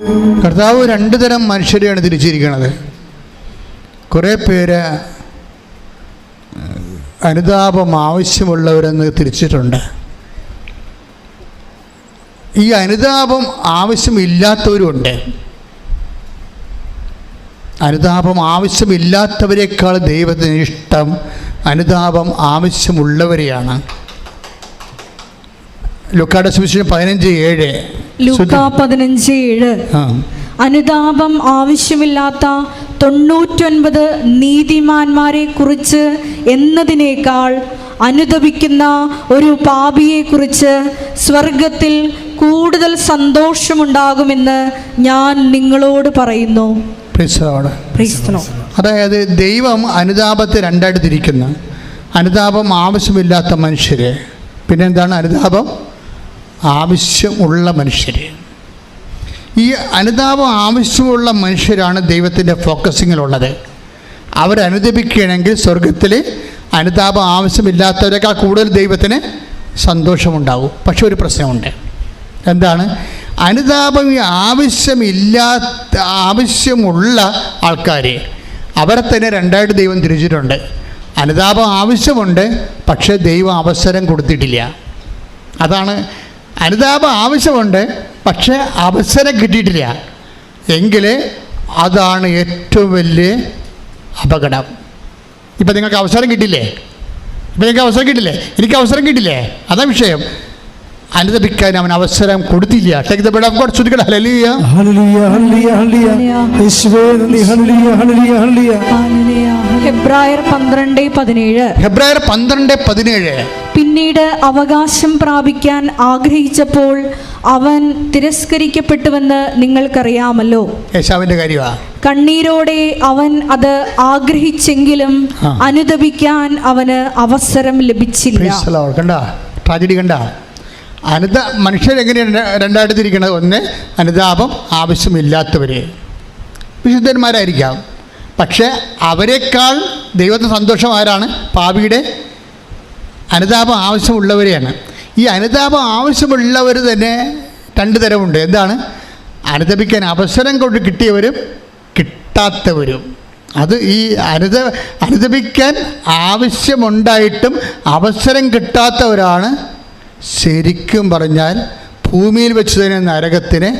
കർത്താവ് രണ്ട് തരം മനുഷ്യരെയാണ് തിരിച്ചിരിക്കുന്നത്. കുറേ പേര് അനുതാപം ആവശ്യമുള്ളവരെന്ന് തിരിച്ചിട്ടുണ്ട്. ഈ അനുതാപം ആവശ്യമില്ലാത്തവരുണ്ട്. അനുതാപം ആവശ്യമില്ലാത്തവരെക്കാൾ ദൈവത്തിന് ഇഷ്ടം അനുതാപം ആവശ്യമുള്ളവരെയാണ്. ലുക്കാടെ സുവിശേഷം പതിനഞ്ച് ഏഴ്. ലൂക്ക പതിനഞ്ച് ഏഴ്. അനുതാപം ആവശ്യമില്ലാത്ത തൊണ്ണൂറ്റൊൻപത് നീതിമാന്മാരെ കുറിച്ച് എന്നതിനേക്കാൾ അനുദപിക്കുന്ന ഒരു പാപിയെ കുറിച്ച് സ്വർഗത്തിൽ കൂടുതൽ സന്തോഷമുണ്ടാകുമെന്ന് ഞാൻ നിങ്ങളോട് പറയുന്നു. അതായത് ദൈവം അനുതാപത്തെ രണ്ടായിട്ട് തിരിക്കുന്നു. അനുതാപം ആവശ്യമില്ലാത്ത മനുഷ്യരെ. പിന്നെന്താണ് അനുതാപം? ആവശ്യമുള്ള മനുഷ്യർ ഈ അനുതാപം ആവശ്യമുള്ള മനുഷ്യരാണ് ദൈവത്തിന്റെ ഫോക്കസിങ്ങിലുള്ളത്. അവരനുദപിക്കുകയാണെങ്കിൽ സ്വർഗത്തിൽ അനുതാപം ആവശ്യമില്ലാത്തവരെക്കാൾ കൂടുതൽ ദൈവത്തിന് സന്തോഷമുണ്ടാകും പക്ഷെ ഒരു പ്രശ്നമുണ്ട്. എന്താണ്? അനുതാപം ആവശ്യമില്ലാത്ത ആവശ്യമുള്ള ആൾക്കാർ അവരെ തന്നെ രണ്ടായിട്ട് ദൈവം തിരിച്ചിട്ടുണ്ട്. അനുതാപം ആവശ്യമുണ്ട് പക്ഷേ ദൈവം അവസരം കൊടുത്തിട്ടില്ല. അതാണ് അനുതാപം ആവശ്യമുണ്ട് പക്ഷേ അവസരം കിട്ടിയിട്ടില്ല. എങ്കിൽ അതാണ് ഏറ്റവും വലിയ അപകടം. ഇപ്പം നിങ്ങൾക്ക് അവസരം കിട്ടില്ലേ ഇപ്പം നിങ്ങൾക്ക് അവസരം കിട്ടില്ലേ എനിക്ക് അവസരം കിട്ടില്ലേ അതാ വിഷയം. അനുദപിക്കാൻ അവൻ അവസരം കൊടുത്തില്ല. Take the bed of God ശ്രുതിക്കട്ടെ hallelujah hallelujah hallelujah hallelujah യേശുവേ നന്ദി. ഹല്ലേലൂയ ഹല്ലേലൂയ ഹല്ലേലൂയ ഹെബ്രായർ പന്ത്രണ്ട് പതിനേഴ്. ഹെബ്രായർ പന്ത്രണ്ട് പതിനേഴ്. പിന്നീട് അവകാശം പ്രാപിക്കാൻ ആഗ്രഹിച്ചപ്പോൾ അവൻ തിരസ്കരിക്കപ്പെട്ടുവെന്ന് നിങ്ങൾക്കറിയാമല്ലോ. യേശാവിന്റെ കാര്യമാണ് കണ്ണീരോടെ അവൻ അത് ആഗ്രഹിച്ചെങ്കിലും. അനുദപിക്കാൻ അവന് അവസരം ലഭിച്ചില്ല. Praise the Lord. കണ്ട? ട്രാജഡി കണ്ട? അനുത മനുഷ്യരെങ്ങനെയാണ് രണ്ടായിട്ട് തിരിക്കുന്നത് ഒന്ന് അനുതാപം ആവശ്യമില്ലാത്തവർ വിശുദ്ധന്മാരായിരിക്കാം. പക്ഷേ അവരെക്കാൾ ദൈവത്തെ സന്തോഷം ആരാണ്? പാപിയുടെ അനുതാപം ആവശ്യമുള്ളവരെയാണ്. ഈ അനുതാപം ആവശ്യമുള്ളവർ തന്നെ രണ്ട് തരമുണ്ട്. എന്താണ്? അനുതപിക്കാൻ അവസരം കൊണ്ട് കിട്ടിയവരും കിട്ടാത്തവരും. അത് ഈ അനുത അനുതപിക്കാൻ ആവശ്യമുണ്ടായിട്ടും അവസരം കിട്ടാത്തവരാണ് ശരിക്കും പറഞ്ഞാൽ ഭൂമിയിൽ വെച്ച് തന്നെ നരകത്തിന്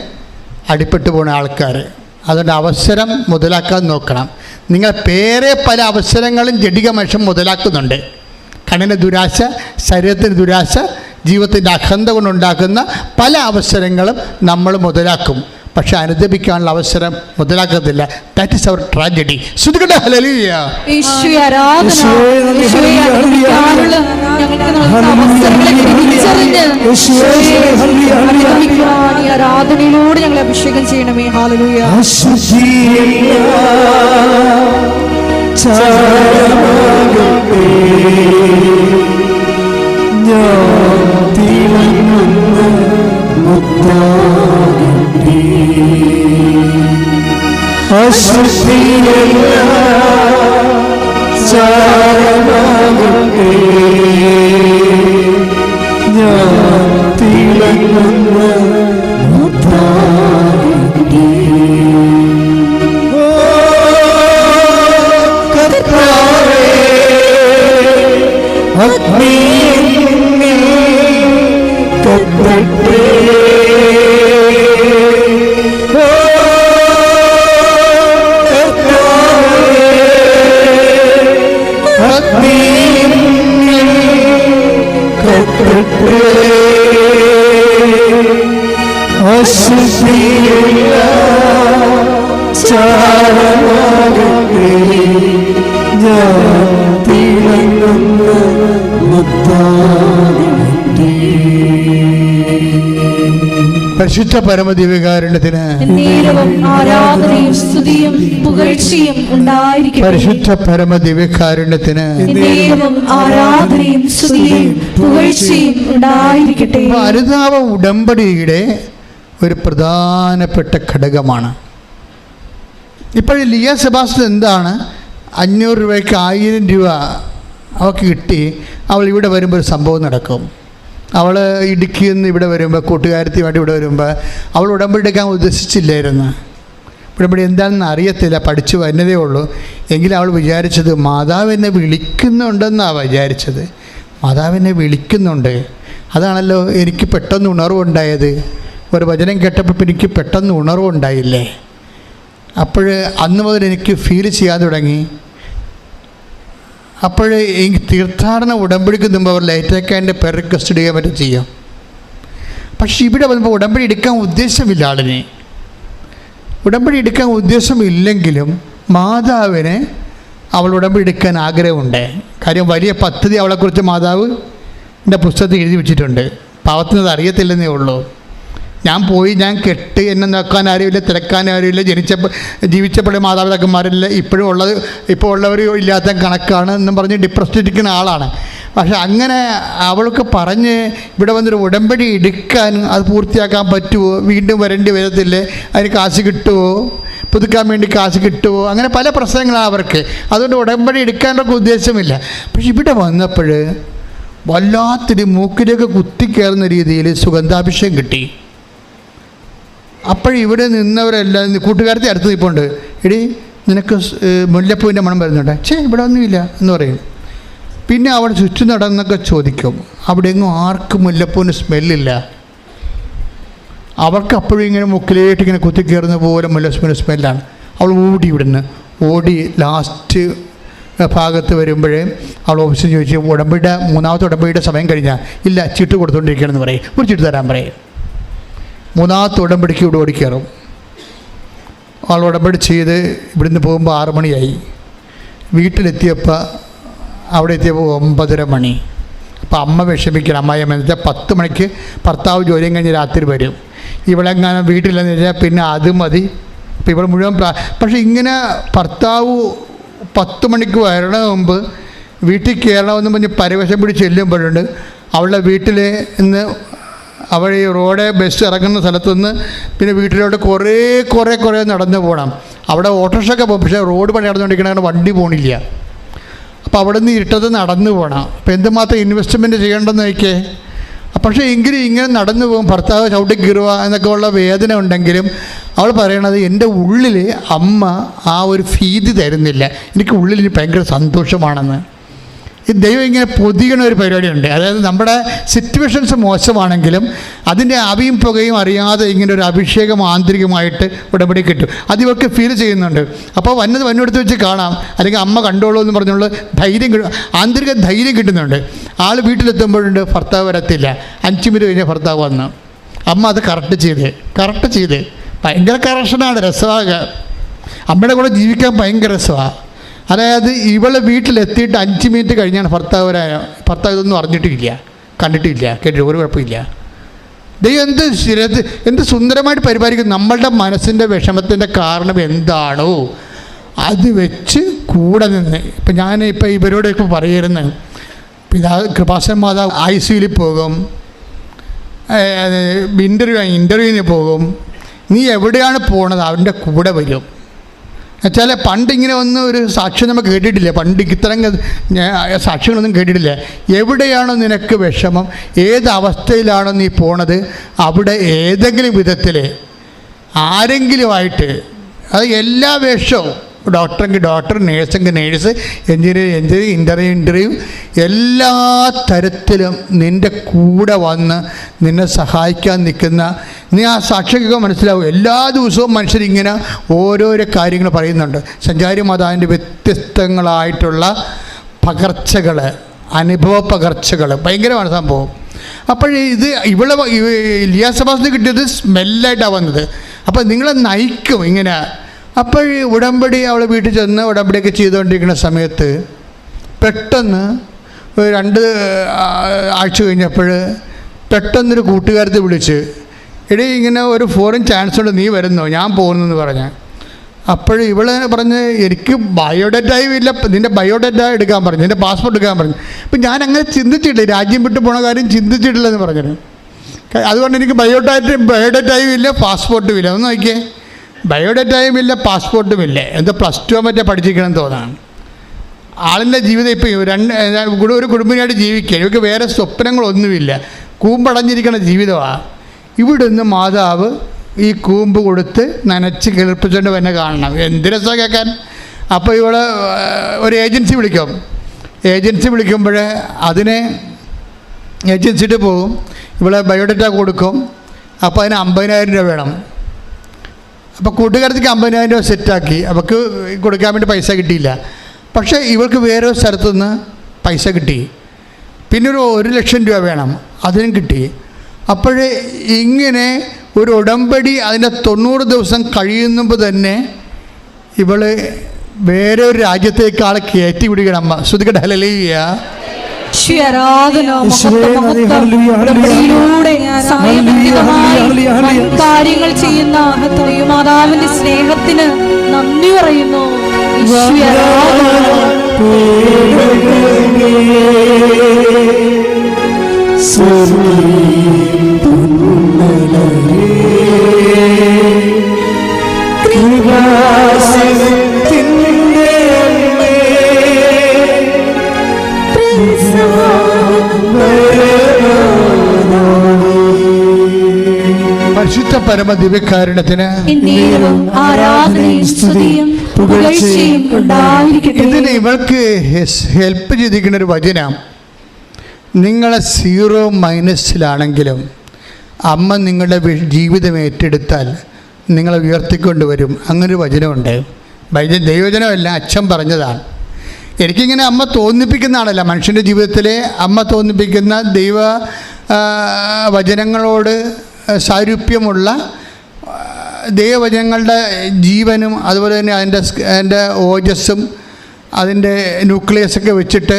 അടിപ്പെട്ടു പോണ ആൾക്കാർ അതുകൊണ്ട് അവസരം മുതലാക്കാൻ നോക്കണം. നിങ്ങൾ പേരെ പല അവസരങ്ങളും ജഡിക മനുഷ്യൻ മുതലാക്കുന്നുണ്ട്. കണ്ണിന്റെ ദുരാശ ശരീരത്തിന് ദുരാശ ജീവിതത്തിന്റെ അഖണ്ഡ കൊണ്ടുണ്ടാക്കുന്ന പല അവസരങ്ങളും നമ്മൾ മുതലാക്കും. പക്ഷെ അനുദപിക്കാനുള്ള അവസരം മുതലാക്കത്തില്ല. That is our tragedy. ആരാധനയിലൂടെ ഞങ്ങളെ അഭിഷേകം ചെയ്യണമേ. ഹാലലൂയ ഞാൻ തിളങ്ങുന്ന മുത്താകട്ടെ അശുദ്ധിയില്ല ചാരമാകട്ടെ ചാരമാകട്ടെ ഞാൻ തിളങ്ങുന്ന മുത്താകട്ടെ പരിശുദ്ധ പരമദിവ്യകാരുണ്യത്തിന് ഉണ്ടായിരിക്കട്ടെ. പരിശുദ്ധ പരമദിവ്യകാരുണ്യത്തിന് അനുതാപ ഉടമ്പടിയുടെ ഒരു പ്രധാനപ്പെട്ട ഘടകമാണ്. ഇപ്പോൾ ലിയ സെബാസ്റ്റ്യൻ എന്താണ്? അഞ്ഞൂറ് രൂപയ്ക്ക് ആയിരം രൂപ അവൾക്ക് കിട്ടി. അവൾ ഇവിടെ വരുമ്പോൾ ഒരു സംഭവം നടക്കും. അവൾ ഇടുക്കിയിൽ നിന്ന് ഇവിടെ വരുമ്പോൾ കൂട്ടുകാരത്തിയുമായിട്ട് ഇവിടെ വരുമ്പോൾ അവൾ ഉടമ്പടി എടുക്കാൻ ഉദ്ദേശിച്ചില്ലായിരുന്നു. ഉടമ്പടി എന്താണെന്ന് അറിയത്തില്ല പഠിച്ചു വരുന്നതേ ഉള്ളൂ. എങ്കിലും അവൾ വിചാരിച്ചത് മാതാവ് എന്നെ വിളിക്കുന്നുണ്ടെന്നാണ് വിചാരിച്ചത്. മാതാവിനെ വിളിക്കുന്നുണ്ട്. അതാണല്ലോ എനിക്ക് പെട്ടെന്ന് ഉണർവുണ്ടായത്. ഒരു വചനം കേട്ടപ്പോൾ എനിക്ക് പെട്ടെന്ന് ഉണർവുണ്ടായില്ലേ? അപ്പോൾ അന്ന് മുതൽ എനിക്ക് ഫീൽ ചെയ്യാൻ തുടങ്ങി. അപ്പോൾ എനിക്ക് തീർത്ഥാടന ഉടമ്പടിക്ക് മുമ്പ് അവർ ലൈറ്റൊക്കെ എന്റെ പേർ റിക്വസ്റ്റ് ചെയ്യാൻ പറ്റും ചെയ്യാം. പക്ഷെ ഇവിടെ വന്നപ്പോൾ ഉടമ്പടി എടുക്കാൻ ഉദ്ദേശമില്ല ആളിനെ. ഉടമ്പടി എടുക്കാൻ ഉദ്ദേശമില്ലെങ്കിലും മാതാവിന് അവൾ ഉടമ്പടി എടുക്കാൻ ആഗ്രഹമുണ്ട്. കാര്യം വലിയ പദ്ധതി അവളെക്കുറിച്ച് മാതാവ് എന്റെ പുസ്തകത്തിൽ എഴുതി വെച്ചിട്ടുണ്ട്. പാവത്തിനത് അറിയത്തില്ലെന്നേ ഉള്ളൂ. ഞാൻ പോയി ഞാൻ കെട്ട് എന്നെ നോക്കാൻ ആരുമില്ല തിരക്കാൻ ആരുമില്ല ജനിച്ചപ്പോൾ ജീവിച്ചപ്പോഴും മാതാപിതാക്കന്മാരില്ല. ഇപ്പോഴും ഉള്ളത് ഇപ്പോൾ ഉള്ളവരും ഇല്ലാത്ത കണക്കാണ് എന്നും പറഞ്ഞ് ഡിപ്രസ്ഡിരിക്കുന്ന ആളാണ്. പക്ഷെ അങ്ങനെ അവൾക്ക് പറഞ്ഞ് ഇവിടെ വന്നൊരു ഉടമ്പടി എടുക്കാൻ അത് പൂർത്തിയാക്കാൻ പറ്റുമോ വീണ്ടും വരേണ്ടി വരത്തില്ലേ? അതിന് കാശ് കിട്ടുമോ പുതുക്കാൻ വേണ്ടി കാശ് കിട്ടുമോ അങ്ങനെ പല പ്രശ്നങ്ങളാണ് അവർക്ക്. അതുകൊണ്ട് ഉടമ്പടി എടുക്കാനൊക്കെ ഉദ്ദേശമില്ല. പക്ഷെ ഇവിടെ വന്നപ്പോൾ വല്ലാത്തൊരു മൂക്കിലേക്ക് കുത്തിക്കയറുന്ന രീതിയിൽ സുഗന്ധാഭിഷേകം കിട്ടി. അപ്പോഴിവിടെ നിന്നവരെല്ലാം കൂട്ടുകാരത്തെ അടുത്ത് നിൽപ്പുണ്ട്. എടി നിനക്ക് മുല്ലപ്പൂവിന്റെ മണം വരുന്നുണ്ട്? ചേ ഇവിടെ ഒന്നുമില്ല എന്ന് പറയും. പിന്നെ അവിടെ ചുറ്റും നടന്നൊക്കെ ചോദിക്കും. അവിടെ എങ്ങും ആർക്കും മുല്ലപ്പൂവിന് സ്മെല്ലില്ല. അവർക്ക് അപ്പോഴും ഇങ്ങനെ മുക്കിലേട്ട് ഇങ്ങനെ കുത്തിക്കയറുന്ന പോലെ മുല്ലപ്പൂവിന് സ്മെല്ലാണ്. അവൾ ഓടി ഇവിടുന്ന്. ഓടി ലാസ്റ്റ് ഭാഗത്ത് വരുമ്പോഴേ അവൾ ഓഫീസിൽ ചോദിച്ചു ഉടമ്പടിയുടെ മൂന്നാമത്തെ ഉടമ്പടിയുടെ സമയം കഴിഞ്ഞാൽ ഇല്ല ചിട്ട് കൊടുത്തുകൊണ്ടിരിക്കുകയാണെന്ന് പറയും. ഒരു ചിട്ട് തരാൻ പറയും. മൂന്നാമത്തെ ഉടമ്പടിക്ക് ഇവിടെ ഓടിക്കയറും. ആൾ ഉടമ്പടി ചെയ്ത് ഇവിടുന്ന് പോകുമ്പോൾ ആറു മണിയായി. വീട്ടിലെത്തിയപ്പോൾ അവിടെ എത്തിയപ്പോൾ ഒമ്പതര മണി. അപ്പോൾ അമ്മ വിഷമിക്കണം. അമ്മായിയമ്മ എന്ന് പത്ത് മണിക്ക് ഭർത്താവ് ജോലിയും കഴിഞ്ഞ് രാത്രി വരും. ഇവളെങ്ങാനും വീട്ടിലെന്ന് വെച്ചാൽ പിന്നെ അത് മതി. അപ്പോൾ ഇവിടെ മുഴുവൻ പക്ഷേ ഇങ്ങനെ ഭർത്താവ് പത്ത് മണിക്ക് വരണ മുമ്പ് വീട്ടിൽ കയറണമെന്ന് പറഞ്ഞ് പരവശം പിടി ചെല്ലുമ്പോഴുണ്ട്. അവളുടെ വീട്ടിൽ നിന്ന് അവൾ ഈ റോഡ് ബസ് ഇറങ്ങുന്ന സ്ഥലത്തുനിന്ന് പിന്നെ വീട്ടിലോട്ട് കുറേ കുറേ കുറേ നടന്നു പോകണം അവിടെ ഓട്ടോറിക്ഷയൊക്കെ പോകും. പക്ഷേ റോഡ് പണി നടന്നുകൊണ്ടിരിക്കണ വണ്ടി പോണില്ല. അപ്പോൾ അവിടെ നിന്ന് ഇരുട്ടത് നടന്നു പോകണം അപ്പോൾ എന്തുമാത്രം ഇൻവെസ്റ്റ്മെന്റ് ചെയ്യേണ്ടെന്ന് നോക്കിയേ. പക്ഷേ എങ്കിലും ഇങ്ങനെ നടന്നു പോകും. ഭർത്താവ് ചവിട്ടി കീറുക എന്നൊക്കെ ഉള്ള വേദന ഉണ്ടെങ്കിലും അവൾ പറയണത് എന്റെ ഉള്ളിൽ അമ്മ ആ ഒരു ഭീതി തരുന്നില്ല. എനിക്ക് ഉള്ളിൽ ഭയങ്കര സന്തോഷമാണെന്ന്. ഈ ദൈവം ഇങ്ങനെ പൊതിയണ ഒരു പരിപാടിയുണ്ട്. അതായത് നമ്മുടെ സിറ്റുവേഷൻസ് മോശമാണെങ്കിലും അതിന്റെ അവിയും പുകയും അറിയാതെ ഇങ്ങനെ ഒരു അഭിഷേകം ആന്തരികമായിട്ട് ഉടമ്പടി കിട്ടും. അത് ഇവർക്ക് ഫീൽ ചെയ്യുന്നുണ്ട്. അപ്പോൾ വന്നത് വന്നെടുത്ത് വെച്ച് കാണാം. അല്ലെങ്കിൽ അമ്മ കണ്ടോളൂ എന്ന് പറഞ്ഞുള്ള ധൈര്യം ആന്തരിക ധൈര്യം കിട്ടുന്നുണ്ട്. ആൾ വീട്ടിലെത്തുമ്പോഴുണ്ട് ഭർത്താവ് വരത്തില്ല. അഞ്ച് മിനിറ്റ് കഴിഞ്ഞ ഭർത്താവ് വന്നു. അമ്മ അത് കറക്റ്റ് ചെയ്ത്. കറക്റ്റ് ചെയ്ത്. ഭയങ്കര കറക്ഷനാണ് രസമാകുക അമ്മയുടെ കൂടെ ജീവിക്കാൻ ഭയങ്കര രസമാണ് അതായത് ഇവൾ വീട്ടിലെത്തിയിട്ട് അഞ്ച് മിനിറ്റ് കഴിഞ്ഞാണ് ഭർത്താവ് വരാൻ ഭർത്താവ് ഇതൊന്നും അറിഞ്ഞിട്ടില്ല കണ്ടിട്ടില്ല കേട്ടിട്ട് ഒരു കുഴപ്പമില്ല. ദൈവം എന്ത് എന്ത് സുന്ദരമായിട്ട് പരിപാലിക്കും. നമ്മളുടെ മനസ്സിന്റെ വിഷമത്തിന്റെ കാരണം എന്താണോ അത് വെച്ച് കൂടെ നിന്ന്. ഇപ്പം ഞാൻ ഇപ്പം ഇവരോടൊക്കെ പറയുന്നത് പിതാ കൃപാസൻ മാതാവ് ഐ സിയിൽ പോകും ഇന്റർവ്യൂ ഇന്റർവ്യൂവിന് പോകും. നീ എവിടെയാണ് പോണത്? അവന്റെ കൂടെ വരും. എന്നുവെച്ചാൽ പണ്ട് ഇങ്ങനെ ഒന്നും ഒരു സാക്ഷ്യം നമുക്ക് കേട്ടിട്ടില്ല? പണ്ട് ഇത്തരം സാക്ഷ്യങ്ങളൊന്നും കേട്ടിട്ടില്ല? എവിടെയാണോ നിനക്ക് വിഷമം? ഏത് അവസ്ഥയിലാണോ നീ പോണത്? അവിടെ ഏതെങ്കിലും വിധത്തിൽ ആരെങ്കിലുമായിട്ട് അത് എല്ലാ വേഷവും ഡോക്ടറെങ്കിൽ doctor നേഴ്സെങ്കിൽ nurse engineer engineer interview interview എല്ലാ തരത്തിലും നിന്റെ കൂടെ വന്ന് നിന്നെ സഹായിക്കാൻ നിൽക്കുന്ന നീ ആ സാക്ഷിയൊക്കെ മനസ്സിലാവും. എല്ലാ ദിവസവും മനുഷ്യരിങ്ങനെ ഓരോരോ കാര്യങ്ങൾ പറയുന്നുണ്ട്. സഞ്ചാരി മാതാവിന്റെ വ്യത്യസ്തങ്ങളായിട്ടുള്ള പകർച്ചകൾ അനുഭവ പകർച്ചകൾ ഭയങ്കരമാണ് സംഭവം. അപ്പോൾ ഇത് ഇവിടെ ലിയാസഭാസിന് കിട്ടിയത് സ്മെല്ലായിട്ടാണ് വന്നത്. അപ്പോൾ നിങ്ങളെ നയിക്കും ഇങ്ങനെ അപ്പോൾ ഈ ഉടമ്പടി അവൾ വീട്ടിൽ ചെന്ന് ഉടമ്പടിയൊക്കെ ചെയ്തുകൊണ്ടിരിക്കുന്ന സമയത്ത് പെട്ടെന്ന് രണ്ട് ആഴ്ച കഴിഞ്ഞപ്പോൾ പെട്ടെന്നൊരു കൂട്ടുകാരത്തെ വിളിച്ച് എടി ഇങ്ങനെ ഒരു ഫോറിൻ ചാൻസ് ഉണ്ട് നീ വരുന്നോ? ഞാൻ പോകുന്നു എന്ന് പറഞ്ഞ്. അപ്പോൾ ഇവൾ പറഞ്ഞ് എനിക്ക് ബയോഡേറ്റായും ഇല്ല നിന്റെ ബയോഡേറ്റ എടുക്കാൻ പറഞ്ഞു നിന്റെ പാസ്പോർട്ട് എടുക്കാൻ പറഞ്ഞു. അപ്പം ഞാൻ അങ്ങനെ ചിന്തിച്ചിട്ടില്ല രാജ്യം വിട്ടു പോണ കാര്യം ചിന്തിച്ചിട്ടില്ലെന്ന് പറഞ്ഞത് പറഞ്ഞു അതുകൊണ്ട് എനിക്ക് ബയോഡേറ്റ ബയോഡേറ്റായും ഇല്ല പാസ്പോർട്ടും ഇല്ല. ഒന്ന് നോക്കിയേ. ബയോഡേറ്റായും ഇല്ല പാസ്പോർട്ടും ഇല്ല എന്തോ പ്ലസ് ടു മറ്റേ പഠിച്ചിരിക്കണം തോന്നാണ്. ആളിന്റെ ജീവിതം ഇപ്പോൾ രണ്ട് ഒരു കുടുംബിനായിട്ട് ജീവിക്കുക. ഇവർക്ക് വേറെ സ്വപ്നങ്ങളൊന്നുമില്ല. കൂമ്പടഞ്ഞിരിക്കുന്ന ജീവിതമാണ് ഇവിടുന്ന് മാതാവ് ഈ കൂമ്പ് കൊടുത്ത് നനച്ച് കിളിപ്പിച്ചുകൊണ്ട് തന്നെ കാണണം. എന്ത് രസമാണ് കേൾക്കാൻ അപ്പോൾ ഇവിടെ ഒരു ഏജൻസി വിളിക്കും. ഏജൻസി വിളിക്കുമ്പോൾ അതിനെ ഏജൻസിയിട്ട് പോകും ഇവിടെ ബയോഡേറ്റ കൊടുക്കും. അപ്പോൾ അതിന് അമ്പതിനായിരം രൂപ വേണം. അപ്പോൾ കൂട്ടുകാരത്തേക്ക് അമ്പതിനായിരം രൂപ സെറ്റാക്കി അവൾക്ക് കൊടുക്കാൻ വേണ്ടി പൈസ കിട്ടിയില്ല. പക്ഷേ ഇവൾക്ക് വേറെ ഒരു സ്ഥലത്തുനിന്ന് പൈസ കിട്ടി. പിന്നെ ഒരു ഒരു ലക്ഷം രൂപ വേണം. അതിനും കിട്ടി. അപ്പോഴേ ഇങ്ങനെ ഒരു ഉടമ്പടി അതിന്റെ തൊണ്ണൂറ് ദിവസം കഴിയുമ്പോൾ തന്നെ ഇവൾ വേറെ ഒരു രാജ്യത്തേക്കാൾ കയറ്റി വിടുകയാണ് അമ്മ. ശ്രുതിക്കട്ടെ ഹലലിയ കാര്യങ്ങൾ ചെയ്യുന്ന മാതാവിന്റെ സ്നേഹത്തിന് നന്ദി പറയുന്നു. ഈശോയെ പരിശുദ്ധ പരമ ദിവ്യകാരുണ്യത്തിന് ഇതിന് ഇവൾക്ക് ഹെൽപ്പ് ചെയ്തിരിക്കുന്ന ഒരു വചനം. നിങ്ങളെ സീറോ മൈനസിലാണെങ്കിലും അമ്മ നിങ്ങളുടെ ജീവിതം ഏറ്റെടുത്താൽ നിങ്ങളെ ഉയർത്തിക്കൊണ്ടുവരും അങ്ങനൊരു വചനമുണ്ട്. വൈദ്യ ദൈവജനമല്ല അച്ഛൻ പറഞ്ഞതാണ്. എനിക്കിങ്ങനെ അമ്മ തോന്നിപ്പിക്കുന്നതാണല്ല. മനുഷ്യന്റെ ജീവിതത്തിലെ അമ്മ തോന്നിപ്പിക്കുന്ന ദൈവ വചനങ്ങളോട് സാരൂപ്യമുള്ള ദേവജങ്ങളുടെ ജീവനും അതുപോലെ തന്നെ അതിന്റെ അതിന്റെ ഓജസ്സും അതിന്റെ ന്യൂക്ലിയസൊക്കെ വെച്ചിട്ട്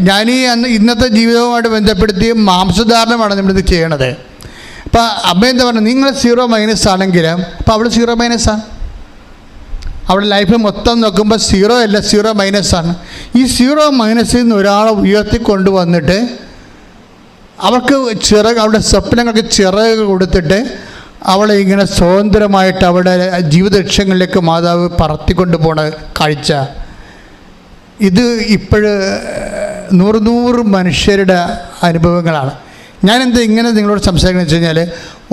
ഞാൻ ഈ അന്ന് ഇന്നത്തെ ജീവിതവുമായിട്ട് ബന്ധപ്പെടുത്തി മാംസധാരണമാണ് നമ്മളിത് ചെയ്യണത്. അപ്പോൾ അമ്മ എന്താ പറഞ്ഞത് നിങ്ങൾ സീറോ മൈനസ് ആണെങ്കിൽ അപ്പോൾ അവൾ സീറോ മൈനസാണ് അവിടെ ലൈഫ് മൊത്തം നോക്കുമ്പോൾ സീറോ അല്ല സീറോ മൈനസ് ആണ്. ഈ സീറോ മൈനസിൽ നിന്ന് ഒരാളെ ഉയർത്തി കൊണ്ടുവന്നിട്ട് അവൾക്ക് ചിറക് അവളുടെ സ്വപ്നങ്ങൾക്ക് ചിറക് കൊടുത്തിട്ട് അവളെ ഇങ്ങനെ സ്വതന്ത്രമായിട്ട് അവളുടെ ജീവിത ലക്ഷ്യങ്ങളിലേക്ക് മാതാവ് പറത്തിക്കൊണ്ട് പോണ കാഴ്ച. ഇത് ഇപ്പോഴ് നൂറ് നൂറ് മനുഷ്യരുടെ അനുഭവങ്ങളാണ്. ഞാനെന്താ ഇങ്ങനെ നിങ്ങളോട് സംസാരിക്കുന്നത് വെച്ച് കഴിഞ്ഞാൽ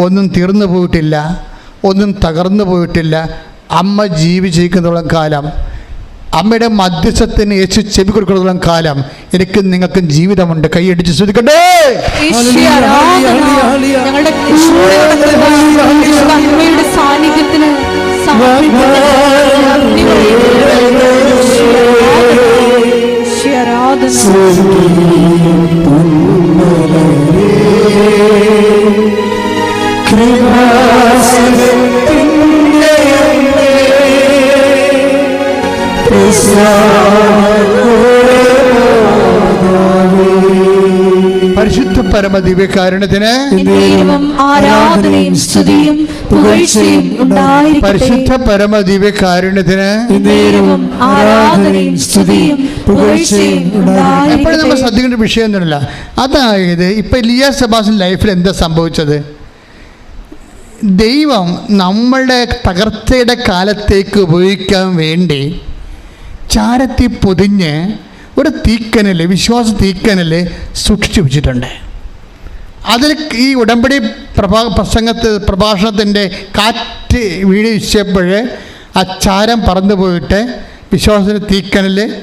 ഒന്നും തീർന്നു പോയിട്ടില്ല ഒന്നും തകർന്നു പോയിട്ടില്ല അമ്മ ജീവിച്ചിരിക്കുന്നോളം കാലം അമ്മയുടെ മധ്യസ്ഥത്തിന് യേശു ചെവി കൊടുക്കുന്നിടത്തോളം കാലം എനിക്കും നിങ്ങൾക്കും ജീവിതമുണ്ട്. കൈയടിച്ച് ശ്രദ്ധിക്കട്ടെ. സാന്നിധ്യത്തിന് ആരാധന. പരമ ദിവ്യകാരുണ്യത്തിന് ആരാധനയും സ്തുതിയും പുകഴ്ചയും പരിശുദ്ധ പരമ ദിവ്യകാരുണ്യത്തിന് ആരാധനയും സ്തുതിയും പുകഴ്ചയും എപ്പോഴും നമ്മൾ ശ്രദ്ധിക്കേണ്ട വിഷയം ഒന്നുമില്ല. അതായത് ഇപ്പൊ ലിയ സെബാസിൻ ലൈഫിൽ എന്താ സംഭവിച്ചത്? ദൈവം നമ്മളുടെ തകർച്ചയുടെ കാലത്തേക്ക് ഉപയോഗിക്കാൻ വേണ്ടി ചാരത്തി പൊതിഞ്ഞ് ഒരു തീക്കനൽ വിശ്വാസ തീക്കനൽ സൂക്ഷിച്ചു വെച്ചിട്ടുണ്ട്. അതിൽ ഈ ഉടമ്പടി പ്രഭാ പ്രസംഗത്ത് പ്രഭാഷണത്തിന്റെ കാറ്റ് വീഴ്ചപ്പോൾ ആ ചാരം പറന്നു പോയിട്ട് വിശ്വാസത്തിന്റെ തീക്കനൽ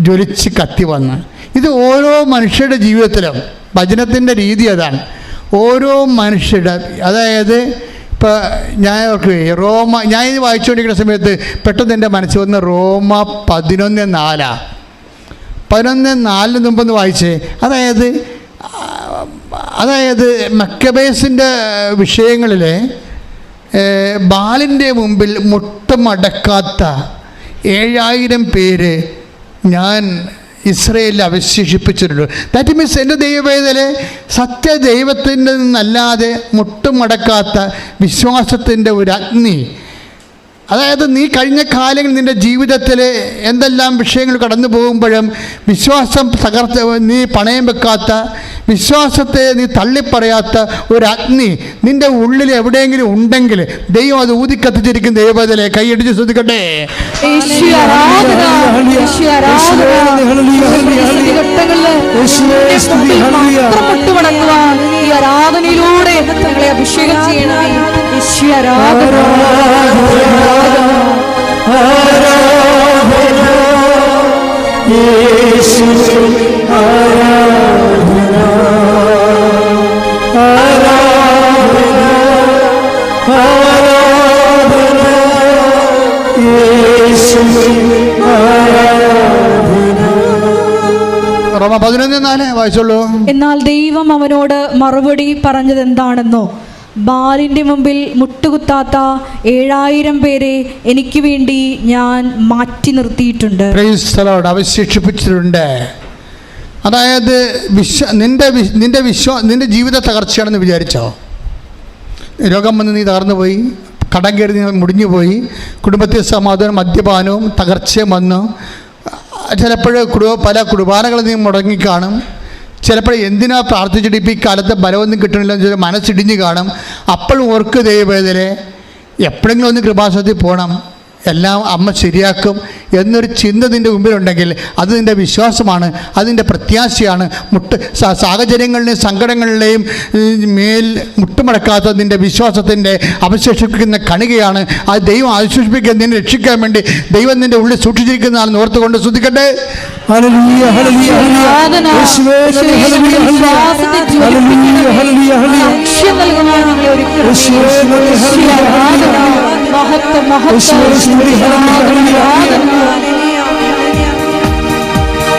ജ്വലിച്ച് കത്തി വന്ന്. ഇത് ഓരോ മനുഷ്യരുടെ ജീവിതത്തിലും ഭജനത്തിന്റെ രീതി അതാണ്. ഓരോ മനുഷ്യരുടെ അതായത് ഇപ്പോൾ ഞാൻ റോമ ഞാൻ ഇത് വായിച്ചുകൊണ്ടിരിക്കുന്ന സമയത്ത് പെട്ടെന്ന് എന്റെ മനസ്സിൽ വന്ന റോമ പതിനൊന്ന് നാലാ. പതിനൊന്ന് നാലിന് മുമ്പൊന്ന് വായിച്ചേ. അതായത് അതായത് മക്കബേസിന്റെ വിഷയങ്ങളിൽ ബാലിന്റെ മുമ്പിൽ മുട്ടമടക്കാത്ത ഏഴായിരം പേര് ഞാൻ ഇസ്രയേലിൽ അവശേഷിപ്പിച്ചിട്ടുണ്ട്. ദാറ്റ് മീൻസ് എന്റെ ദൈവവേദന സത്യദൈവത്തിന്റെ നിന്നല്ലാതെ മുട്ടുമടക്കാത്ത വിശ്വാസത്തിന്റെ ഒരു അഗ്നി അതായത് നീ കഴിഞ്ഞ കാലങ്ങളിൽ നിന്റെ ജീവിതത്തിൽ എന്തെല്ലാം വിഷയങ്ങൾ കടന്നു പോകുമ്പോഴും വിശ്വാസം തകർത്ത് നീ പണയം വെക്കാത്ത വിശ്വാസത്തെ നീ തള്ളിപ്പറയാത്ത ഒരു അഗ്നി നിന്റെ ഉള്ളിൽ എവിടെയെങ്കിലും ഉണ്ടെങ്കിൽ ദൈവം അത് ഊതിക്കത്തിച്ചിരിക്കും ദൈവത്തിലെ. കൈയടിച്ച് ശ്രദ്ധിക്കട്ടെ. ഈ ആരാധനയിലൂടെ ഞങ്ങളെ അഭിഷേകം ചെയ്യണമേ. യേശു എന്നാൽ ദൈവം അവനോട് മറുപടി പറഞ്ഞത് എന്താണെന്നോ ബാലിന്റെ മുമ്പിൽ മുട്ടുകുത്താത്ത ഏഴായിരം പേരെ എനിക്ക് വേണ്ടി ഞാൻ മാറ്റി നിർത്തിയിട്ടുണ്ട്. അവശേഷിപ്പിച്ചിട്ടുണ്ട്. അതായത് വിശ്വ നിന്റെ നിന്റെ വിശ്വ നിന്റെ ജീവിത തകർച്ചയാണെന്ന് വിചാരിച്ചോ? രോഗം വന്ന് നീ തകർന്നു പോയി കടം കയറി നീ മുടിഞ്ഞു പോയി കുടുംബത്തിൽ സമാധാനം മദ്യപാനവും തകർച്ചയും വന്നു ചിലപ്പോൾ കുടുംബ പല കുർബാനകൾ നീ മുടങ്ങിക്കാണും ചിലപ്പോൾ എന്തിനാ പ്രാർത്ഥിച്ചിട്ട് ഇപ്പം ഈ കാലത്ത് ബലമൊന്നും കിട്ടണില്ല എന്ന് ചോദിച്ചാൽ മനസ്സിടിഞ്ഞ് കാണും. അപ്പോഴും ഓർക്ക് ദൈവവേദനെ. എപ്പോഴെങ്കിലും ഒന്ന് കൃപാസനത്തിൽ പോകണം എല്ലാം അമ്മ ശരിയാക്കും എന്നൊരു ചിന്ത നിന്റെ മുമ്പിലുണ്ടെങ്കിൽ അത് നിന്റെ വിശ്വാസമാണ് അതിന്റെ പ്രത്യാശയാണ്. മുട്ട് സാ- സാഹചര്യങ്ങളിലെയും സങ്കടങ്ങളിലെയും മേൽ മുട്ടുമടക്കാത്ത നിന്റെ വിശ്വാസത്തിന്റെ അവശേഷിപ്പിക്കുന്ന കണികയാണ്. ആ ദൈവം അവശേഷിപ്പിക്കാൻ നിന്നെ രക്ഷിക്കാൻ വേണ്ടി ദൈവം നിന്റെ ഉള്ളിൽ സൂക്ഷിച്ചിരിക്കുന്നതാണെന്ന് ഓർത്തുകൊണ്ട് ശ്രദ്ധിക്കട്ടെ. ഹല്ലേലൂയ, മഹത്വം മഹത്വം.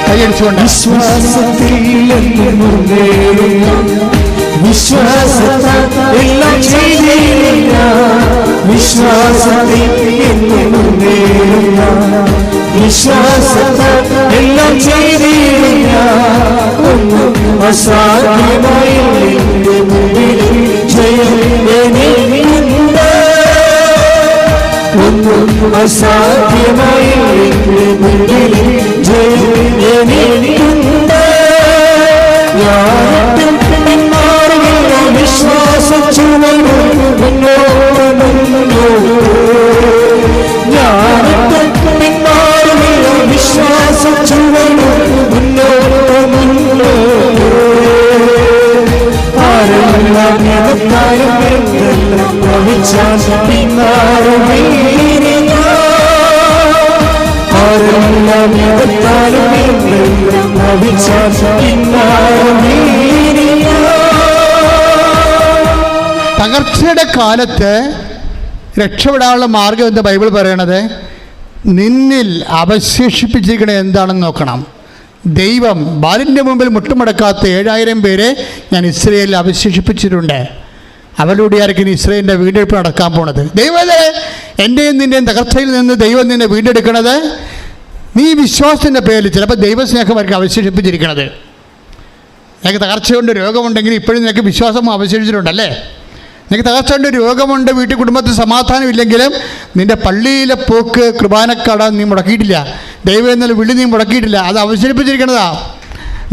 കൈയടിച്ചുകൊണ്ട്. മുന്നേറുന്ന ചെയ്തില്ല ഒന്നും അസാധ്യമായി ജയം ഒന്നും അസാധ്യമായി മുന്നിൽ ജയം എനിക്കുണ്ട് ഞാനും പിന്മാറുകയില്ല മുന്നോട്ട് മുന്നോട്ട് ഞാനും ആരെല്ലാം നിലത്താലും എന്തെല്ലാം ഭവിച്ചാൽ പിന്മാറുകയില്ല പിന്മാറുകയില്ല തകർച്ചയുടെ കാലത്ത് രക്ഷപ്പെടാനുള്ള മാർഗം എന്താ ബൈബിൾ പറയണത്? നിന്നിൽ അവശേഷിപ്പിച്ചിരിക്കണത് എന്താണെന്ന് നോക്കണം. ദൈവം ബാലിന്റെ മുമ്പിൽ മുട്ടുമടക്കാത്ത ഏഴായിരം പേരെ ഞാൻ ഇസ്രയേലിൽ അവശേഷിപ്പിച്ചിട്ടുണ്ട്. അവരിലൂടെ ആയിരിക്കും ഇസ്രയേലിന്റെ വീണ്ടെടുപ്പ് നടക്കാൻ പോണത്. ദൈവം എന്റെയും നിന്റെയും തകർച്ചയിൽ നിന്ന് ദൈവം നിന്നെ വീണ്ടെടുക്കണത്? നീ വിശ്വാസത്തിന്റെ പേരിൽ ചിലപ്പോൾ ദൈവസ്നേഹം അവർക്ക് അവശേഷിപ്പിച്ചിരിക്കണത്. നിനക്ക് തകർച്ചയുണ്ട് രോഗമുണ്ടെങ്കിൽ ഇപ്പോഴും നിനക്ക് വിശ്വാസം അവശേഷിച്ചിട്ടുണ്ടല്ലേ? നിനക്ക് തകർച്ചയുണ്ട് രോഗമുണ്ട് വീട്ടിൽ കുടുംബത്തിൽ സമാധാനമില്ലെങ്കിലും നിന്റെ പള്ളിയിലെ പോക്ക് കുർബാനക്കട നീ മുടക്കിയിട്ടില്ല. ദൈവം എന്നാൽ വിളി നീ മുടക്കിയിട്ടില്ല. അത് അവശേഷിപ്പിച്ചിരിക്കുന്നതാ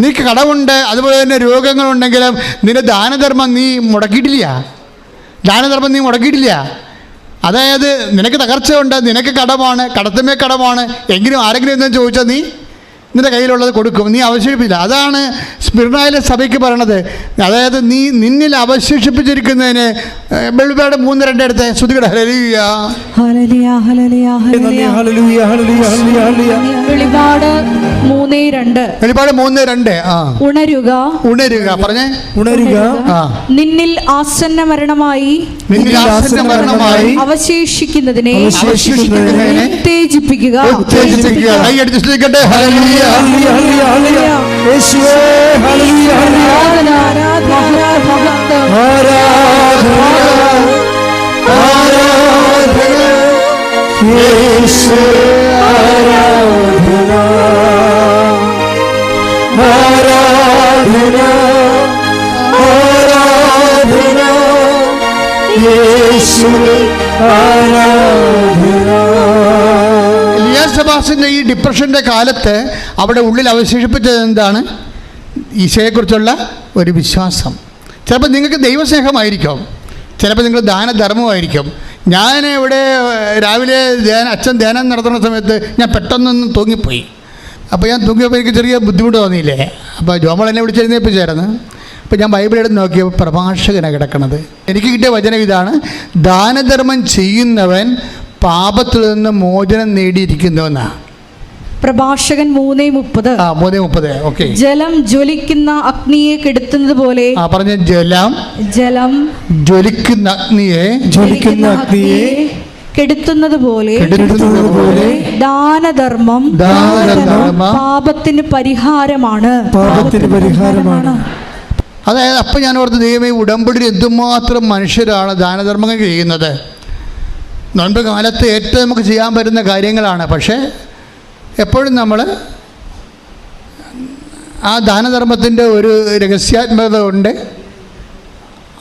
നിനക്ക് കടമുണ്ട് അതുപോലെ തന്നെ രോഗങ്ങളുണ്ടെങ്കിലും നിന്റെ ദാനധർമ്മം നീ മുടക്കിയിട്ടില്ല. ദാനധർമ്മം നീ മുടക്കിയിട്ടില്ല. അതായത് നിനക്ക് തകർച്ചയുണ്ട് നിനക്ക് കടമാണ് കടത്തുമേ കടമാണ്. എങ്കിലും ആരെങ്കിലും എന്തെങ്കിലും ചോദിച്ചാൽ നീ നിന്റെ കയ്യിലുള്ളത് കൊടുക്കും. നീ അവശേഷിപ്പില്ല അതാണ് സ്മിർണയിലെ സഭയ്ക്ക് പറയണത്. അതായത് നീ നിന്നിൽ അവശേഷിപ്പിച്ചിരിക്കുന്നതിന് വെള്ളിപ്പാട് മൂന്ന് രണ്ടെടുത്ത് ശ്രുതികട ഹലിയ hallelujah, hallelujah, hallelujah. Hallelujah hallelujah hallelujah hallelujah. വെളിപാട് മൂന്നേ രണ്ട്. വെളിപ്പാട് മൂന്ന് രണ്ട് ആ. ഉണരുക. ഉണരുക പറഞ്ഞേ. ഉണരുക. നിന്നിൽ ആസന്ന മരണമായി. നിന്നിൽ ആസന്ന മരണമായി. അവശേഷിക്കുന്നതിനെ അവശേഷിക്കുന്നതിനെ ഉത്തേജിപ്പിക്കുക. ഉത്തേജിപ്പിക്കുക. കൈയടിച്ച് ശ്രദ്ധിക്കട്ടെ ഹല്ലേലൂയ. ഹല്ലേലൂയ ഹല്ലേലൂയ ഹല്ലേലൂയ യേശുവേ ഹല്ലേലൂയ ഹല്ലേലൂയ ആരാധന മഹത്വം, മഹത്വം. ആരാധന ആരാധന യേശുവേ ആരാധന. ആരാധന ആരാധന. യേശുവേ ആരാധന തോമസിന്റെ ഈ ഡിപ്രഷന്റെ കാലത്ത് അവിടെ ഉള്ളിൽ അവശേഷിപ്പിച്ചത് എന്താണ്? ഈശോയെക്കുറിച്ചുള്ള ഒരു വിശ്വാസം. ചിലപ്പോൾ നിങ്ങൾക്ക് ദൈവസ്നേഹമായിരിക്കും. ചിലപ്പോൾ നിങ്ങൾ ദാനധർമ്മമായിരിക്കും. ഞാൻ ഇവിടെ രാവിലെ ധ്യാന അച്ഛൻ ധ്യാനം നടത്തുന്ന സമയത്ത് ഞാൻ പെട്ടെന്നൊന്നും തൂങ്ങിപ്പോയി. അപ്പോൾ ഞാൻ തൂങ്ങിയപ്പോൾ എനിക്ക് ചെറിയ ബുദ്ധിമുട്ട് തോന്നിയില്ലേ? അപ്പോൾ ജോമൾ എന്നെ വിളിച്ചെഴുന്നേപ്പിച്ചായിരുന്നു അപ്പോൾ ഞാൻ ബൈബിൾ എടുത്ത് നോക്കിയപ്പോൾ പ്രഭാഷകനാണ് കിടക്കണത്. എനിക്ക് കിട്ടിയ വചനം ഇതാണ് ദാനധർമ്മം ചെയ്യുന്നവൻ പാപത്തിൽ നിന്ന് മോചനം നേടിയിരിക്കുന്നുവെന്നാണ് പ്രഭാഷകൻ മൂന്നേ മുപ്പത്. ആ മൂന്ന് മുപ്പത്. ഓക്കെ. ജലം ജ്വലിക്കുന്ന അഗ്നിയെ കെടുത്തുന്നത് പോലെ ആ പറഞ്ഞ ജലം ജലം ജ്വലിക്കുന്ന അഗ്നിയെ ജ്വലിക്കുന്ന അഗ്നിയെ കെടുത്തുന്നത് പോലെ ദാനധർമ്മം ദാനധർമ്മം പാപത്തിന് പരിഹാരമാണ്. പാപത്തിന് പരിഹാരമാണ്. അതായത് അപ്പം ഞാൻ ഓർത്ത് ദൈവമേ ഉടമ്പടിയിൽ എന്തുമാത്രം മനുഷ്യരാണ് ദാനധർമ്മങ്ങൾ ചെയ്യുന്നത്. നോൻപ് കാലത്ത് ഏറ്റവും നമുക്ക് ചെയ്യാൻ പറ്റുന്ന കാര്യങ്ങളാണ്. പക്ഷേ എപ്പോഴും നമ്മൾ ആ ദാനധർമ്മത്തിന്റെ ഒരു രഹസ്യാത്മകത ഉണ്ട്.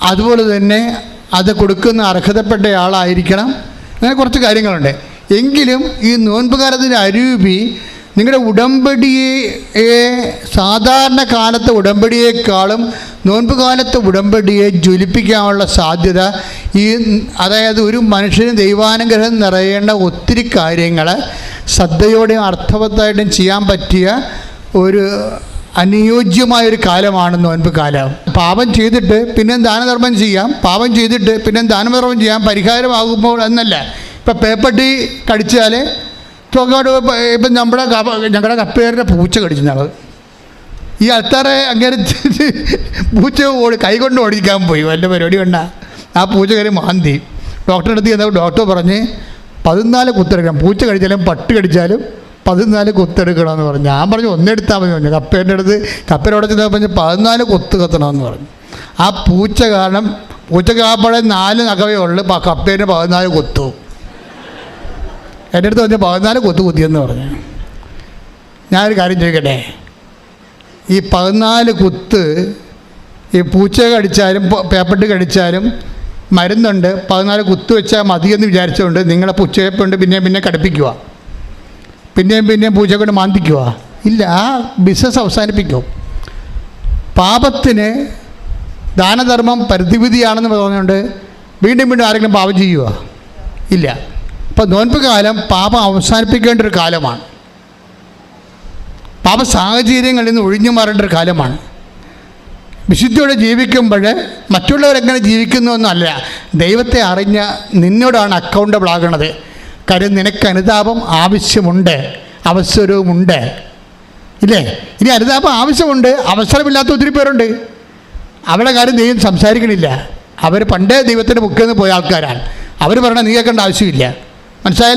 അതുപോലെ തന്നെ അത് കൊടുക്കുന്ന അർഹതപ്പെട്ട ആളായിരിക്കണം. അങ്ങനെ കുറച്ച് കാര്യങ്ങളുണ്ട്. എങ്കിലും ഈ നോൻപുകാലത്തിന്റെ അരൂപി നിങ്ങളുടെ ഉടമ്പടിയെ സാധാരണ കാലത്തെ ഉടമ്പടിയേക്കാളും നോൻപ് കാലത്തെ ഉടമ്പടിയെ ജ്വലിപ്പിക്കാനുള്ള സാധ്യത ഈ അതായത് ഒരു മനുഷ്യന് ദൈവാനുഗ്രഹം നിറയേണ്ട ഒത്തിരി കാര്യങ്ങൾ ശ്രദ്ധയോടെയും അർത്ഥവത്തായിട്ടും ചെയ്യാൻ പറ്റിയ ഒരു അനുയോജ്യമായൊരു കാലമാണ് നോൻപ് കാലം. പാപം ചെയ്തിട്ട് പിന്നെ ദാനധർമ്മം ചെയ്യാം പാപം ചെയ്തിട്ട് പിന്നെ ദാനധർമ്മം ചെയ്യാം പരിഹാരമാകുമ്പോൾ എന്നല്ല. ഇപ്പം പേപ്പട്ടി കടിച്ചാൽ ഇപ്പം നമ്മുടെ ഞങ്ങളുടെ കപ്പേരുടെ പൂച്ച കടിച്ചു ഞങ്ങൾ ഈ അത്താറെ അങ്ങനെ പൂച്ച ഓടി കൈ കൊണ്ട് ഓടിക്കാൻ പോയി. വല്ല പരിപാടി വേണ്ട ആ പൂച്ച കയറി മാന്തി. ഡോക്ടറെ അടുത്ത് ചെന്നപ്പോൾ ഡോക്ടർ പറഞ്ഞ് പതിനാല് കുത്തെടുക്കണം പൂച്ച കടിച്ചാലും പട്ട് കടിച്ചാലും പതിനാല് കുത്തെടുക്കണമെന്ന് പറഞ്ഞു. ഞാൻ പറഞ്ഞു ഒന്നെടുത്താൽ മതി. പറഞ്ഞു. കപ്പേന്റെ അടുത്ത് കപ്പേരോടെ ചെന്നപ്പോൾ പറഞ്ഞു പതിനാല് കുത്ത് കത്തണമെന്ന് പറഞ്ഞു. ആ പൂച്ച കാരണം പൂച്ചക്ക് ആ പഴയ നാല് നഖവേ ഉള്ളു. ആ കപ്പേന്റെ പതിനാല് കുത്തു. എന്റെ അടുത്ത് പറഞ്ഞു പതിനാല് കുത്ത് കുത്തിയെന്ന് പറഞ്ഞു. ഞാനൊരു കാര്യം ചോദിക്കട്ടെ? ഈ പതിനാല് കുത്ത് ഈ പൂച്ച കടിച്ചാലും പേപ്പട്ട് കടിച്ചാലും മരുന്നുണ്ട്. പതിനാല് കുത്ത് വെച്ചാൽ മതിയെന്ന് വിചാരിച്ചുകൊണ്ട് നിങ്ങളെ പൂച്ചയെ പിന്നെയും പിന്നെ കടുപ്പിക്കുക. പിന്നെയും പിന്നെയും പൂച്ചയെ കൊണ്ട് മാന്തിക്കുക. ഇല്ല ആ ബിസിനസ് അവസാനിപ്പിക്കും. പാപത്തിന് ദാനധർമ്മം പരിധിവിധിയാണെന്ന് പറഞ്ഞുകൊണ്ട് വീണ്ടും വീണ്ടും ആരെങ്കിലും പാപം ചെയ്യുക ഇല്ല. ഇപ്പം നോൻപ് കാലം പാപം അവസാനിപ്പിക്കേണ്ട ഒരു കാലമാണ്. പാപ സാഹചര്യങ്ങളിൽ നിന്ന് ഒഴിഞ്ഞു മാറേണ്ട ഒരു കാലമാണ്. വിശുദ്ധിയോടെ ജീവിക്കുമ്പോൾ മറ്റുള്ളവരെങ്ങനെ ജീവിക്കുന്നു എന്നല്ല ദൈവത്തെ അറിഞ്ഞ നിന്നോടാണ് അക്കൗണ്ടബിൾ ആകണത്. കാര്യം നിനക്ക് അനുതാപം ആവശ്യമുണ്ട് അവസരവുമുണ്ട്. ഇല്ലേ? ഇനി അനുതാപം ആവശ്യമുണ്ട് അവസരമില്ലാത്ത ഒത്തിരി പേരുണ്ട്. അവരുടെ കാര്യം ദൈവം സംസാരിക്കണില്ല. അവർ പണ്ടേ ദൈവത്തിന്റെ മുക്കിൽ നിന്ന് പോയ ആൾക്കാരാണ്. അവർ പറഞ്ഞാൽ നീ കേൾക്കേണ്ട ആവശ്യമില്ല. മനസ്സിലായല്ലേ?